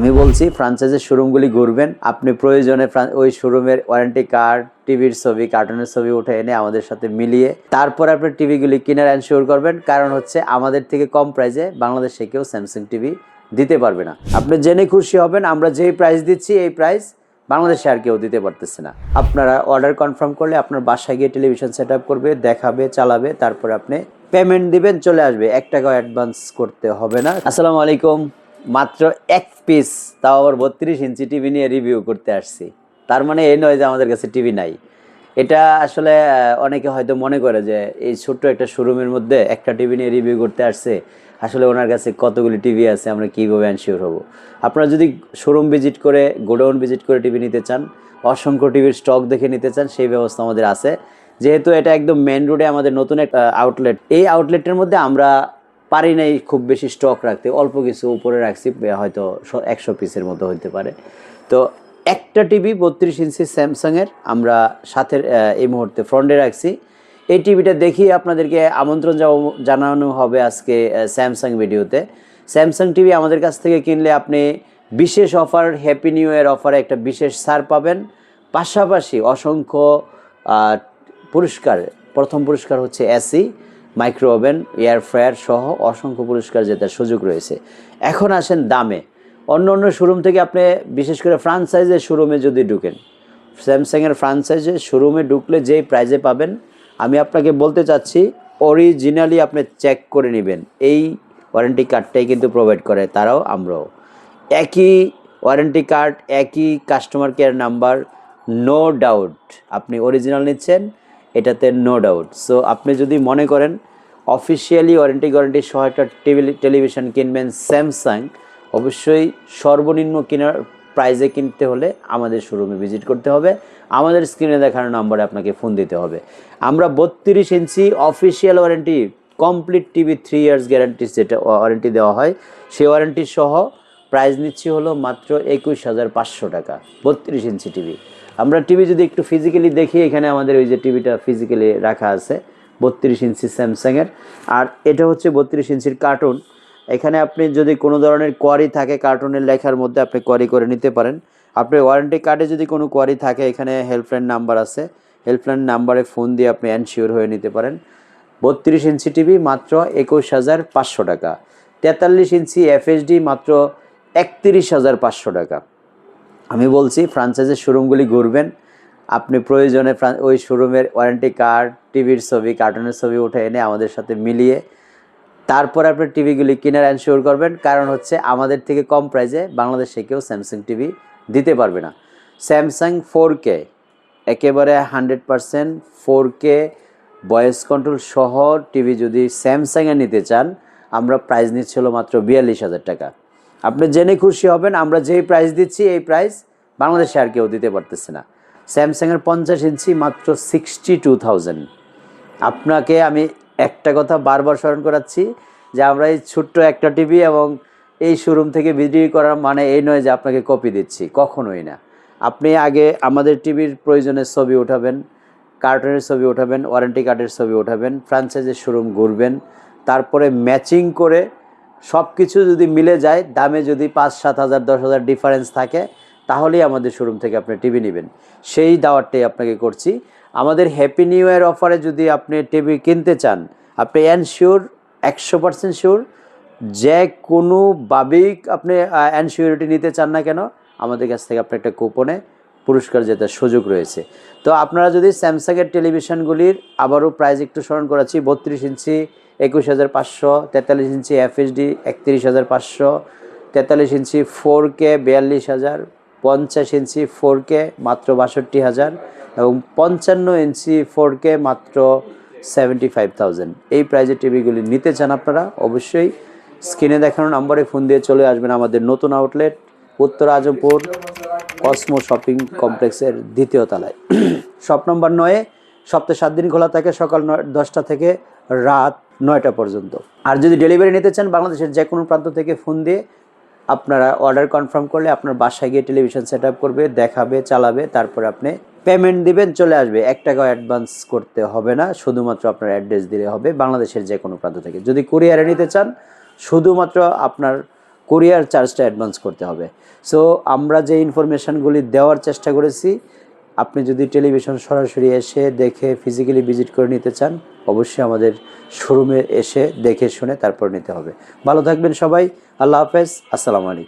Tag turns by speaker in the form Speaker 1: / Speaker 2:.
Speaker 1: আমি বলছি ফ্রাঞ্চাইজের শোরুমগুলি ঘুরবেন। আপনি প্রয়োজনে ওই শোরুমের ওয়ারেন্টি কার্ড টিভির ছবি কার্টুনের ছবি উঠে এনে আমাদের সাথে মিলিয়ে তারপর আপনি টিভিগুলি কিনার অ্যানশিওর করবেন। কারণ হচ্ছে আমাদের থেকে কম প্রাইসে বাংলাদেশে কেউ স্যামসাং টিভি দিতে পারবে না। আপনি জেনে খুশি হবেন, আমরা যেই প্রাইস দিচ্ছি, এই প্রাইস বাংলাদেশে আর কেউ দিতে পারতেছে না। আপনারা অর্ডার কনফার্ম করলে আপনার বাসায় গিয়ে টেলিভিশন সেট করবে, দেখাবে, চালাবে, তারপর আপনি পেমেন্ট দিবেন, চলে আসবে। এক টাকাও অ্যাডভান্স করতে হবে না। আসসালামু আলাইকুম। মাত্র এক পিস তাও আবার বত্রিশ ইঞ্চি টিভি নিয়ে রিভিউ করতে আসছি। তার মানে এই নয় যে আমাদের কাছে টিভি নাই। এটা আসলে অনেকে হয়তো মনে করে যে এই ছোট্ট একটা শোরুমের মধ্যে একটা টিভি নিয়ে রিভিউ করতে আসছে, আসলে ওনার কাছে কতগুলি টিভি আছে, আমরা কীভাবে অ্যানশিওর হব? আপনারা যদি শোরুম ভিজিট করে, গোডাউন ভিজিট করে টিভি নিতে চান, অসংখ্য টিভির স্টক দেখে নিতে চান, সেই ব্যবস্থা আমাদের আছে। যেহেতু এটা একদম মেন রোডে আমাদের নতুন একটা আউটলেট এই আউটলেটের মধ্যে আমরা পারি নাই খুব বেশি স্টক রাখতে, অল্প কিছু উপরে রাখছি হয়তো একশো পিসের মতো হতে পারে। তো একটা টিভি বত্রিশ ইঞ্চি স্যামসাংয়ের আমরা সাথে এই মুহূর্তে ফ্রন্টে রাখছি। এই টিভিটা দেখিয়ে আপনাদেরকে আমন্ত্রণ জানানো হবে আজকে স্যামসাং ভিডিওতে। স্যামসাং টিভি আমাদের কাছ থেকে কিনলে আপনি বিশেষ অফার হ্যাপি নিউ ইয়ার অফারে একটা বিশেষ ছাড় পাবেন। পাশাপাশি অসংখ্য পুরস্কার, প্রথম পুরস্কার হচ্ছে AC micro oven air fryer সহ অসংখ্য পুরস্কার জেতার সুযোগ রয়েছে। এখন আসেন দামে। অন্য অন্য শোরুম থেকে আপনি বিশেষ করে ফ্রান্সাইজের শোরুমে যদি ঢুকেন, স্যামসাংয়ের ফ্রান্সাইজের শোরুমে ঢুকলে যেই প্রাইজে পাবেন, আমি আপনাকে বলতে চাচ্ছি অরিজিনালি আপনি চেক করে নেবেন। এই ওয়ারেন্টি কার্ডটাই কিন্তু প্রোভাইড করে, তারাও আমরাও। একই ওয়ারেন্টি কার্ড একই customer care number no doubt আপনি অরিজিনাল নিচ্ছেন। এটাতে নো ডাউট সো আপনি যদি মনে করেন অফিসিয়ালি ওয়ারেন্টি গ্যারান্টি সহ একটা টেলিভিশন কিনবেন স্যামসাং অবশ্যই সর্বনিম্ন কেনার প্রাইজে কিনতে হলে আমাদের শোরুমে ভিজিট করতে হবে। আমাদের স্ক্রিনে দেখানো নম্বরে আপনাকে ফোন দিতে হবে। আমরা বত্রিশ inch official warranty complete TV three years guarantee যেটা ওয়ারেন্টি দেওয়া হয়। সেই ওয়ারেন্টি সহ প্রাইস নিচ্ছি হলো মাত্র একুশ হাজার পাঁচশো টাকা, বত্রিশ ইঞ্চি টিভি। আমরা টিভি যদি একটু ফিজিক্যালি দেখি, এখানে আমাদের ওই যে টিভিটা ফিজিক্যালি রাখা আছে, বত্রিশ ইঞ্চি স্যামসাংয়ের। আর এটা হচ্ছে বত্রিশ ইঞ্চির কার্টুন এখানে আপনি যদি কোনো ধরনের কোয়ারি থাকে কার্টুনের লেখার মধ্যে, আপনি কোয়ারি করে নিতে পারেন। আপনার ওয়ারেন্টি কার্ডে যদি কোনো কোয়ারি থাকে, এখানে হেল্পলাইন নাম্বার আছে। হেল্পলাইন নাম্বারে ফোন দিয়ে আপনি অ্যানশিওর হয়ে নিতে পারেন। বত্রিশ ইঞ্চি টিভি মাত্র একুশ হাজার পাঁচশো টাকা। তেতাল্লিশ ইঞ্চি এফএসডি মাত্র একত্রিশ হাজার পাঁচশো টাকা। আমি বলছি ফ্রাঞ্চাইজের শোরুমগুলি ঘুরবেন। আপনি প্রয়োজনে ওই শোরুমের ওয়ারেন্টি কার্ড টিভির ছবি কার্টুনের ছবি উঠে এনে আমাদের সাথে মিলিয়ে তারপর আপনি টিভিগুলি কিনার অ্যানশিওর করবেন। কারণ হচ্ছে আমাদের থেকে কম প্রাইসে বাংলাদেশে কেউ স্যামসাং টিভি দিতে পারবে না। স্যামসাং ফোর কে একেবারে hundred percent four K voice control সহ টিভি যদি স্যামসাংয়ে নিতে চান, আমরা প্রাইস নিচ্ছিল মাত্র বিয়াল্লিশ হাজার টাকা। আপনি জেনে খুশি হবেন, আমরা যেই প্রাইস দিচ্ছি, এই প্রাইস বাংলাদেশে আর কেউ দিতে পারতেছে না। স্যামসাংয়ের পঞ্চাশ ইঞ্চি মাত্র সিক্সটি টু থাউজেন্ড আপনাকে আমি একটা কথা বারবার স্মরণ করাচ্ছি যে আমরা এই ছোট্ট একটা টিভি এবং এই শোরুম থেকে বিক্রি করার মানে এই নয় যে আপনাকে কপি দিচ্ছি, কখনোই না। আপনি আগে আমাদের টিভির প্রয়োজনের ছবি উঠাবেন কার্টুনের ছবি উঠাবেন ওয়ারেন্টি কার্ডের ছবি উঠাবেন ফ্রাঞ্চাইজের শোরুম ঘুরবেন, তারপরে ম্যাচিং করে সব কিছু যদি মিলে যায়, দামে যদি পাঁচ, সাত হাজার, দশ হাজার ডিফারেন্স থাকে, তাহলেই আমাদের শোরুম থেকে আপনি টিভি নেবেন। সেই দাওয়ারটাই আপনাকে করছি। আমাদের হ্যাপি নিউ ইয়ার অফারে যদি আপনি টিভি কিনতে চান, আপনি এনশিওর একশো পার্সেন্ট শিওর যে কোনো কোনোভাবেই আপনি অ্যানসিওরিটি নিতে চান না কেন, আমাদের কাছ থেকে আপনি একটা কুপনে পুরস্কার জেতার সুযোগ রয়েছে। তো আপনারা যদি স্যামসাংয়ের টেলিভিশনগুলির আবারও প্রাইস একটু স্মরণ করাচ্ছি, বত্রিশ ইঞ্চি, একুশ হাজার পাঁচশো, তেতাল্লিশ ইঞ্চি এফএসডি একত্রিশ হাজার পাঁচশো, তেতাল্লিশ ইঞ্চি ফোর কে বিয়াল্লিশ হাজার, পঞ্চাশ ইঞ্চি ফোর কে মাত্র বাষট্টি হাজার এবং পঞ্চান্ন ইঞ্চি ফোর কে মাত্র সেভেন্টি ফাইভ থাউজেন্ড এই প্রাইজের টিভিগুলি নিতে চান আপনারা, অবশ্যই স্ক্রিনে দেখানো নম্বরে ফোন দিয়ে চলে আসবেন আমাদের নতুন আউটলেট উত্তর আজমপুর কসমো শপিং কমপ্লেক্সের দ্বিতীয় তলায়। শপ নম্বর নয়ে, সপ্তাহে সাত দিন খোলা থাকে, সকাল নয়, দশটা থেকে রাত নয়টা পর্যন্ত। আর যদি ডেলিভারি নিতে চান, বাংলাদেশের যে কোনো প্রান্ত থেকে ফোন দিয়ে আপনারা অর্ডার কনফার্ম করলে আপনার বাসায় গিয়ে টেলিভিশন সেট করবে, দেখাবে, চালাবে, তারপরে আপনি পেমেন্ট দিবেন, চলে আসবে। এক টাকাও অ্যাডভান্স করতে হবে না, শুধুমাত্র আপনার অ্যাড্রেস দিলে হবে বাংলাদেশের যে কোনো প্রান্ত থেকে। যদি কুরিয়ারে নিতে চান, শুধুমাত্র আপনার কুরিয়ার চার্জটা অ্যাডভান্স করতে হবে। সো আমরা যে ইনফরমেশানগুলি দেওয়ার চেষ্টা করেছি, আপনি যদি টেলিভিশন সরাসরি এসে দেখে ফিজিক্যালি ভিজিট করে নিতে চান, অবশ্যই আমাদের শোরুমে এসে দেখে শুনে তারপর নিতে হবে। ভালো থাকবেন সবাই, আল্লাহ হাফেজ, আসসালামু আলাইকুম।